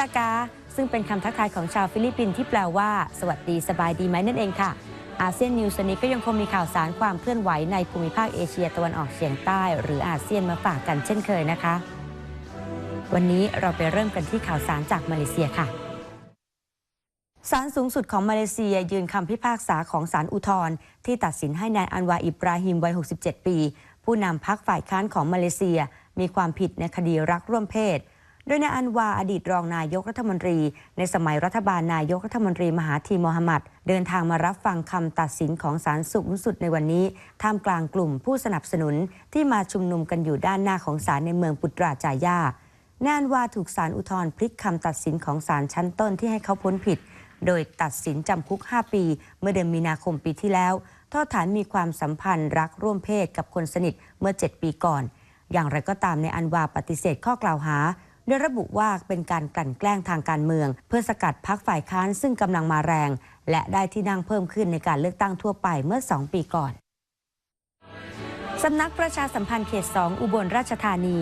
ตากา ซึ่งเป็นคำทักทายของชาวฟิลิปปินส์ที่แปลว่า สวัสดีสบายดีไหมนั่นเองค่ะอาเซียนนิวส์นี้ก็ยังคงมีข่าวสารความเคลื่อนไหวในภูมิภาคเอเชียตะวันออกเฉียงใต้ หรืออาเซียนมาฝากกันเช่นเคยนะคะ วันนี้เราไปเริ่มกันที่ข่าวสารจากมาเลเซียค่ะศาลสูงสุดของมาเลเซียยืนคำพิพากษาของศาลอุทธรณ์ที่ตัดสินให้นายอันวาอิบราฮิมวัย 67 ปี ผู้นำพักฝ่ายค้านของมาเลเซีย มีความผิดในคดีรักร่วมเพศ ดยนายอันวาอดีตรองนายกรัฐมนตรี ในสมัยรัฐบาลนายกรัฐมนตรีมหาธีโมฮัมหมัด เดินทางมารับฟังคำตัดสินของศาลสูงสุดในวันนี้ ท่ามกลางกลุ่มผู้สนับสนุนที่มาชุมนุมกันอยู่ด้านหน้าของศาลในเมืองปุตราจายานานวาถูกศาลอุทธรณ์พลิกคำตัดสินของศาลชั้นต้นที่ให้เขาพ้นผิด โดยตัดสินจำคุก 5 ปี เมื่อเดือนมีนาคมปีที่แล้วโทษฐานมีความสัมพันธ์รักร่วมเพศกับคนสนิทเมื่อ 7 ปีก่อน อย่างไรก็ตามในอันวาปฏิเสธข้อกล่าวหา โดยระบุว่าเป็นการกลั่นแกล้งทางการเมือง เพื่อสกัดพักฝ่ายค้านซึ่งกำลังมาแรง และได้ที่นั่งเพิ่มขึ้นในการเลือกตั้งทั่วไปเมื่อ 2 ปีก่อนสำนักประชาสัมพันธ์เขต 2 อุบลราชธานี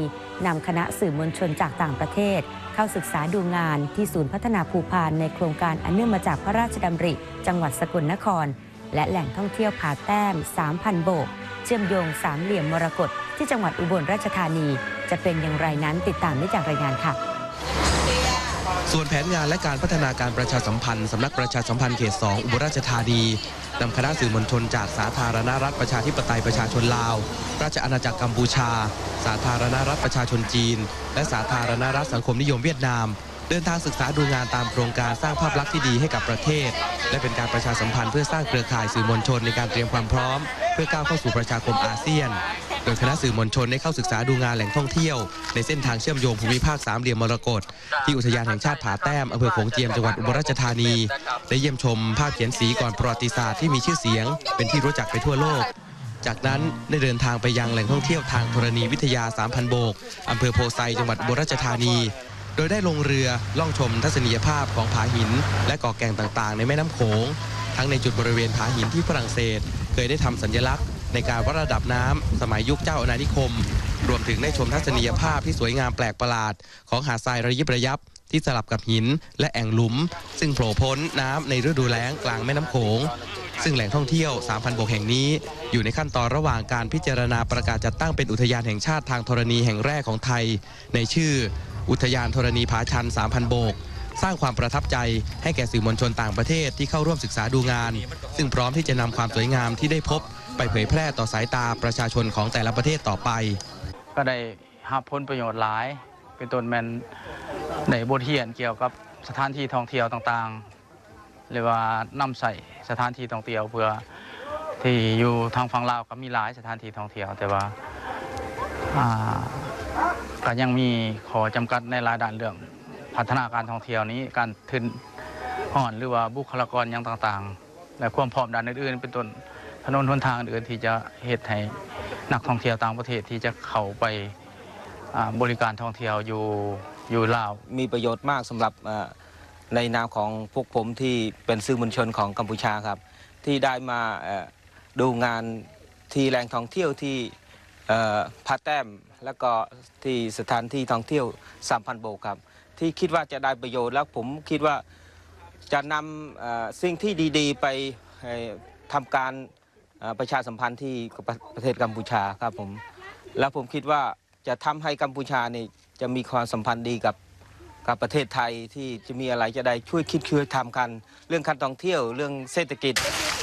นำคณะสื่อมวลชนจากต่างประเทศ เข้าศึกษาดูงานที่ศูนย์พัฒนาภูพานในโครงการอันเนื่องมาจากพระราชดำริ จังหวัดสกลนคร และแหล่งท่องเที่ยวผาแต้ม 3,000 โบก เชื่อมโยงสามเหลี่ยมมรกตที่จังหวัดอุบลราชธานี จะเป็นอย่างไรนั้นติดตามได้จากรายงานค่ะส่วนแผนงานและการพัฒนาการประชาสัมพันธ์สำนักประชาสัมพันธ์เขต 2 อุบลราชธานีนำคณะสื่อมวลชนจากสาธารณรัฐประชาธิปไตยประชาชนลาว ราชอาณาจักรกัมพูชา สาธารณรัฐประชาชนจีน และสาธารณรัฐสังคมนิยมเวียดนาม เดินทางศึกษาดูงานตามโครงการสร้างภาพลักษณ์ที่ดีให้กับประเทศ และเป็นการประชาสัมพันธ์เพื่อสร้างเครือข่ายสื่อมวลชนในการเตรียมความพร้อม เพื่อก้าวเข้าสู่ประชาคมอาเซียน โดยคณะสื่อมวลชนได้เข้าศึกษาดูงานแหล่งท่องเที่ยว ในเส้นทางเชื่อมโยงภูมิภาคสามเหลี่ยมมรกตที่อุทยานแห่งชาติผาแต้มอำเภอโขงเจียมจังหวัดอุบลราชธานี ได้เยี่ยมชมภาพเขียนสีก่อนประวัติศาสตร์ที่มีชื่อเสียง เป็นที่รู้จักไปทั่วโลกจากนั้นได้เดินทางไปยังแหล่งท่องเที่ยวทางธรณีวิทยา 3,000 โบก อำเภอโพไซ จังหวัดอุบลราชธานี โดยได้ลงเรือล่องชมทัศนียภาพของผาหิน และเกาะแก่งต่างๆ ในแม่น้ำโขง ทั้งในจุดบริเวณผาหินที่ฝรั่งเศส เคยได้ทำสัญลักษณ์ ในการวัดระดับน้ำสมัยยุคเจ้าอาณานิคม รวมถึงได้ชมทัศนียภาพที่สวยงามแปลกประหลาด ของหาดทรายระยิบระยับที่สลับกับหินและแอ่งหลุม ซึ่งโผล่พ้นน้ำในฤดูแล้งกลางแม่น้ำโขง ซึ่งแหล่งท่องเที่ยว 3,000โบกแห่งนี้ อยู่ในขั้นตอนระหว่างการพิจารณาประกาศจัดตั้งเป็นอุทยานแห่งชาติทางธรณีแห่งแรกของไทย ในชื่อ อุทยานธรณีผาชัน 3,000 โบก สร้างความประทับใจให้แก่สื่อมวลชนต่างประเทศที่เข้าร่วมศึกษาดูงาน ซึ่งพร้อมที่จะนำความสวยงามที่ได้พบ ไปเผยแพร่ต่อสายตาประชาชนของแต่ละประเทศต่อไป ก็ได้รับผลประโยชน์หลาย เป็นต้นแมนในบทเรียนเกี่ยวกับสถานที่ท่องเที่ยวต่างๆ หรือว่านำใส่สถานที่ท่องเที่ยวเพื่อที่อยู่ทางฝั่งลาวก็มีหลายสถานที่ท่องเที่ยวแต่ว่า ก็ยังมีขอจำกัดในรายด้านเรื่อง พัฒนาการท่องเที่ยวนี้การทึนห่อนหรือว่าบุคลากรอย่างต่างๆ และความพร้อมด้านอื่นๆ เป็นต้นถนนหนทางอื่นที่จะเหตุให้นักท่องเที่ยวต่างประเทศที่จะเข้าไปบริการท่องเที่ยวอยู่อยู่ลาวมีประโยชน์มากสำหรับในนามของพวกผมที่เป็นสื่อมวลชนของกัมพูชาครับ ที่ได้มาดูงานที่แหล่งท่องเที่ยวที่เอ่อพาแต้ม แล้วก็ที่สถานที่ท่องเที่ยวสามพันโบกครับ ที่คิดว่าจะได้ประโยชน์แล้วผมคิดว่าจะนำสิ่งที่ดีๆ ไปทำการประชาสัมพันธ์ที่ประประเทศกัมพูชาครับผม แล้วผมคิดว่าจะทำให้กัมพูชานี่จะมีความสัมพันธ์ดีกับกับประเทศไทยที่จะมีอะไรจะได้ช่วยคิดช่วยทำกัน เรื่องการท่องเที่ยวเรื่องเศรษฐกิจ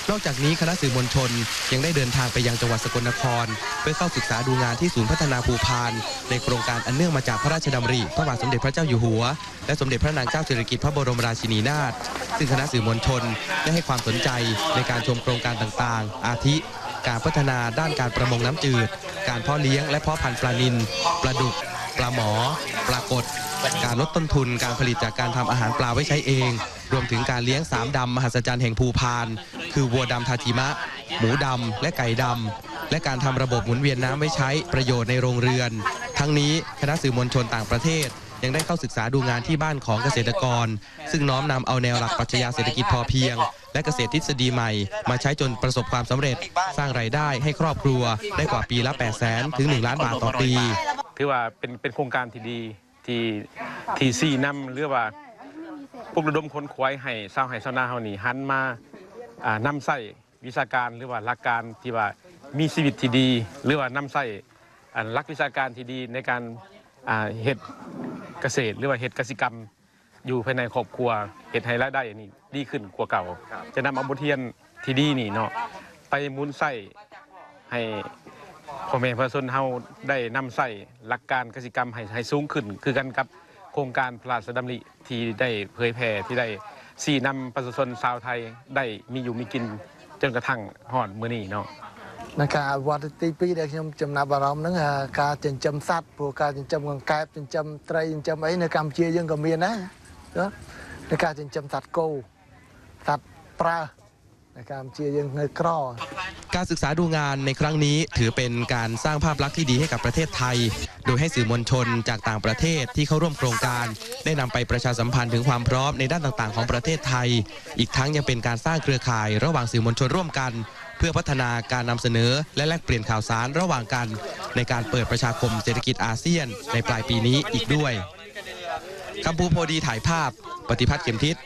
นอกจากนี้คณะสื่อมวลชนยังได้เดินทางไปยังจังหวัดสกลนคร เพื่อเข้าศึกษาดูงานที่ศูนย์พัฒนาภูพาน ในโครงการอันเนื่องมาจากพระราชดำริพระบาทสมเด็จพระเจ้าอยู่หัว และสมเด็จพระนางเจ้าสิริกิติ์พระบรมราชินีนาถซึ่งคณะสื่อมวลชนได้ให้ความสนใจในการชมโครงการต่างๆ อาทิ การพัฒนาด้านการประมงน้ำจืด การเพาะเลี้ยงและเพาะพันธุ์ปลานิลปลาดุก ปลาหมอ ปลากด การลดต้นทุนการผลิตจากการทำอาหารปลาไว้ใช้เอง รวมถึงการเลี้ยงสามดำมหัศจรรย์แห่งภูพาน คือวัวดำทาจิมะ หมูดำและไก่ดำและการทำระบบหมุนเวียนน้ำไว้ใช้ประโยชน์ในโรงเรือน ทั้งนี้คณะสื่อมวลชนต่างประเทศ ยังได้เข้าศึกษาดูงานที่บ้านของเกษตรกร ซึ่งน้อมนำเอาแนวหลักปรัชญาเศรษฐกิจพอเพียง และเกษตรทฤษฎีใหม่ มาใช้จนประสบความสำเร็จ สร้างรายได้ให้ครอบครัวได้กว่าปีละ 8 0 0 0 0 0ถึง 1 ล้านบาทต่อปีถือว่าเป็นเป็นโครงการที่ดีที่ที่ซีนำหรือว่าปลุกระดมคนควายให้ชาวไห้ชาวนาเฮานี่หันมาอ่านำใส่วิชาการหรือว่าหลักการที่ว่ามีชีวิตที่ดี หรือว่านำใส่หลักวิชาการที่ดีในการเฮ็ด เกษตรหรือว่าเฮ็ดกสิกรรม อยู่ภายในครอบครัวเฮ็ดให้รายได้นี่ดีขึ้นกว่าเก่า จะนำเอาบทเรียนที่ดีนี่เนาะไปมุนใส่ให้พ่อแม่ประชาชนเฮาได้นำใส่หลักการกสิกรรมให้ให้สูงขึ้น คือกันกับโครงการพระราชดำริที่ได้เผยแพร่ที่ได้สี่นำประชาชนชาวไทยได้มีอยู่มีกินจนกระทั่งฮอดมื้อนี้เนาะ នៅការអវត្តទី2ដែលខ្ញុំចំណាប់អារម្មណ៍ហ្នឹងអាការចិញ្ចឹមសត្វព្រោះការចិញ្ចឹមកង្កែបចិញ្ចឹមត្រីចិញ្ចឹមអីនៅកម្ពុជាយើងក៏មានដែរណានៅការចិញ្ចឹមសត្វគោសត្វប្រើនៅកម្ពុជាយើងនៅក្រ การศึกษาดูงานในครั้งนี้ถือเป็นการสร้างภาพลักษณ์ที่ดีให้กับประเทศไทย โดยให้สื่อมวลชนจากต่างประเทศที่เข้าร่วมโครงการ ได้นำไปประชาสัมพันธ์ถึงความพร้อมในด้านต่างๆ ของประเทศไทย อีกทั้งยังเป็นการสร้างเครือข่าย ระหว่างสื่อมวลชนร่วมกัน เพื่อพัฒนาการนำเสนอ และแลกเปลี่ยนข่าวสารระหว่างกัน ในการเปิดประชาคมเศรษฐกิจอาเซียน ในปลายปีนี้อีกด้วยกัมพูโพดีถ่ายภาพ ปฏิพัฒน์เข็มทิศ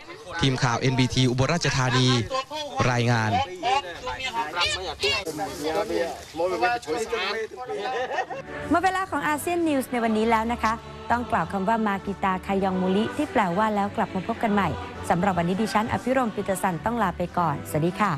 ทีมข่าว NBT อุบลราชธานี รายงาน หมดเวลาของอาเซียนนิวส์ในวันนี้แล้วนะคะ ต้องกล่าวคำว่ามากิตาคายองมูลิที่แปลว่าแล้วกลับมาพบกันใหม่สำหรับวันนี้ดิฉันอภิรมปิตรสันต้องลาไปก่อน สวัสดีค่ะ